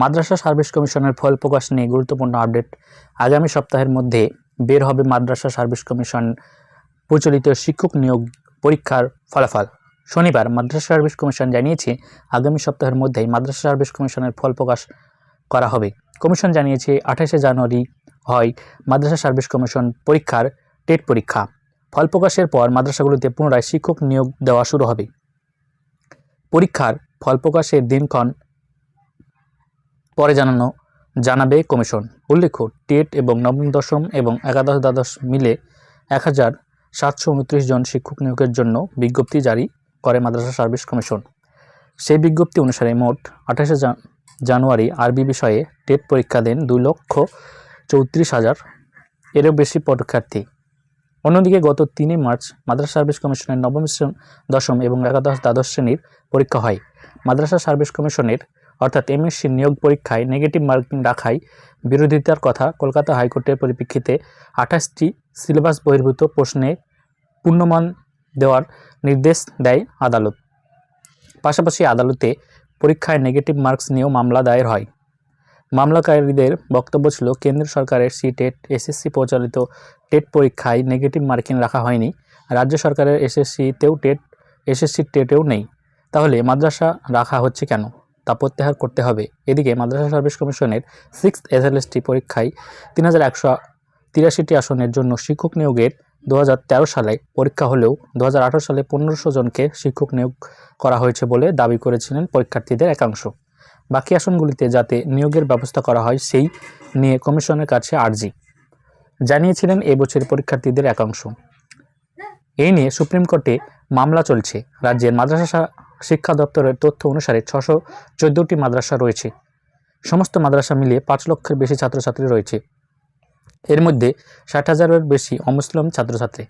মাদ্রাসা service কমিশনের ফল প্রকাশ নিয়ে গুরুত্বপূর্ণ আপডেট। আগামী সপ্তাহের মধ্যে বের হবে মাদ্রাসা সার্ভিস কমিশন প্রচলিত শিক্ষক নিয়োগ পরীক্ষার ফলাফল। শনিবার মাদ্রাসা সার্ভিস কমিশন জানিয়েছে, আগামী সপ্তাহের মধ্যেই মাদ্রাসা সার্ভিস কমিশনের ফল প্রকাশ করা হবে। কমিশন জানিয়েছে, আঠাশে জানুয়ারি হয় মাদ্রাসা সার্ভিস কমিশন পরীক্ষার টেট পরীক্ষা। ফল প্রকাশের পর মাদ্রাসাগুলিতে পুনরায় শিক্ষক নিয়োগ দেওয়া শুরু হবে। পরীক্ষার ফল প্রকাশের দিনক্ষণ পরে জানানো, জানাবে কমিশন। উল্লেখ্য, টেট এবং নবম, দশম এবং একাদশ দ্বাদশ মিলে এক হাজার সাতশো উনত্রিশ জন শিক্ষক নিয়োগের জন্য বিজ্ঞপ্তি জারি করে মাদ্রাসা সার্ভিস কমিশন। সেই বিজ্ঞপ্তি অনুসারে মোট আঠাশে জানুয়ারি আরবি বিষয়ে টেট পরীক্ষা দেন দুই লক্ষ চৌত্রিশ হাজার। এরও বেশি পরীক্ষার্থী। অন্যদিকে গত তিনই মার্চ মাদ্রাসা সার্ভিস কমিশনের নবম দশম এবং একাদশ দ্বাদশ শ্রেণির পরীক্ষা হয়। মাদ্রাসা সার্ভিস কমিশনের অর্থাৎ এমএসসি নিয়োগ পরীক্ষায় নেগেটিভ মার্কিং রাখায় বিরোধিতার কথা কলকাতা হাইকোর্টের পরিপ্রেক্ষিতে আঠাশটি সিলেবাস বহির্ভূত প্রশ্নে পূর্ণমান দেওয়ার নির্দেশ দেয় আদালত। পাশাপাশি আদালতে পরীক্ষায় নেগেটিভ মার্কস নিয়েও মামলা দায়ের হয়। মামলাকারীদের বক্তব্য ছিল, কেন্দ্র সরকারের সি টেট এসএসসি পরিচালিত টেট পরীক্ষায় নেগেটিভ মার্কিং রাখা হয়নি। রাজ্য সরকারের এসএসসিতেও টেট এসএসসি টেটেও নেই। তাহলে মাদ্রাসা রাখা হচ্ছে কেন? তা প্রত্যাহার করতে হবে। এদিকে মাদ্রাসা সার্ভিস কমিশনের সিক্স এসএলএসটি পরীক্ষায় তিন হাজার একশো তিরাশিটি আসনের জন্য শিক্ষক নিয়োগের দু হাজার তেরো সালে পরীক্ষা হলেও দু হাজার আঠেরো সালে পনেরোশো জনকে শিক্ষক নিয়োগ করা হয়েছে বলে দাবি করেছিলেন পরীক্ষার্থীদের একাংশ। বাকি আসনগুলিতে যাতে নিয়োগের ব্যবস্থা করা হয় সেই নিয়ে কমিশনের কাছে আর্জি। জানিয়েছিলেন এবছরের পরীক্ষার্থীদের একাংশ। এই নিয়ে সুপ্রিম কোর্টে মামলা চলছে। রাজ্যের মাদ্রাসা শিক্ষা দপ্তরের তথ্য অনুসারে ছশো চোদ্দোটি মাদ্রাসা রয়েছে। সমস্ত মাদ্রাসা মিলিয়ে পাঁচ লক্ষের বেশি ছাত্রছাত্রী রয়েছে। এর মধ্যে ষাট হাজারের বেশি অমুসলিম ছাত্রছাত্রী।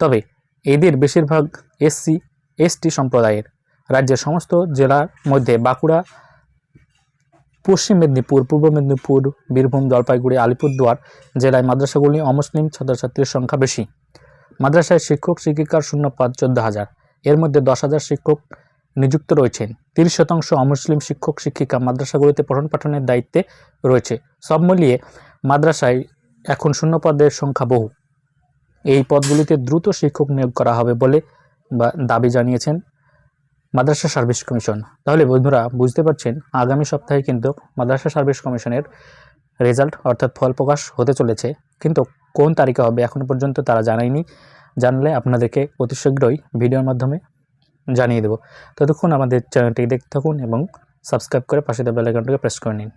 তবে এদের বেশিরভাগ এসসি এসটি সম্প্রদায়ের। রাজ্যের সমস্ত জেলার মধ্যে বাঁকুড়া, পশ্চিম মেদিনীপুর, পূর্ব মেদিনীপুর, বীরভূম, জলপাইগুড়ি, আলিপুরদুয়ার জেলায় মাদ্রাসাগুলি অমুসলিম ছাত্রছাত্রীর সংখ্যা বেশি। মাদ্রাসায় শিক্ষক, শিক্ষিকার শূন্যপাত চোদ্দ হাজার। এর মধ্যে দশ হাজার শিক্ষক নিযুক্ত রয়েছেন। তিরিশ শতাংশ অমুসলিম শিক্ষক, শিক্ষিকা মাদ্রাসাগুলিতে পঠন পাঠনের দায়িত্বে রয়েছে। সব মিলিয়ে মাদ্রাসায় এখন শূন্যপদের সংখ্যা বহু। এই পদগুলিতে দ্রুত শিক্ষক নিয়োগ করা হবে বলে বা দাবি জানিয়েছেন মাদ্রাসা সার্ভিস কমিশন। তাহলে বন্ধুরা, বুঝতে পারছেন, আগামী সপ্তাহে কিন্তু মাদ্রাসা সার্ভিস কমিশনের রেজাল্ট অর্থাৎ ফল প্রকাশ হতে চলেছে। কিন্তু কোন তারিখে হবে এখনও পর্যন্ত তারা জানায়নি। জানলে আপনাদেরকে অতি শীঘ্রই ভিডিওর মাধ্যমে জানিয়ে দেবো। ততক্ষণ আমাদের চ্যানেলটি দেখতে থাকুন এবং সাবস্ক্রাইব করে পাশে দেওয়া আইকনটাকে প্রেস করে নিন।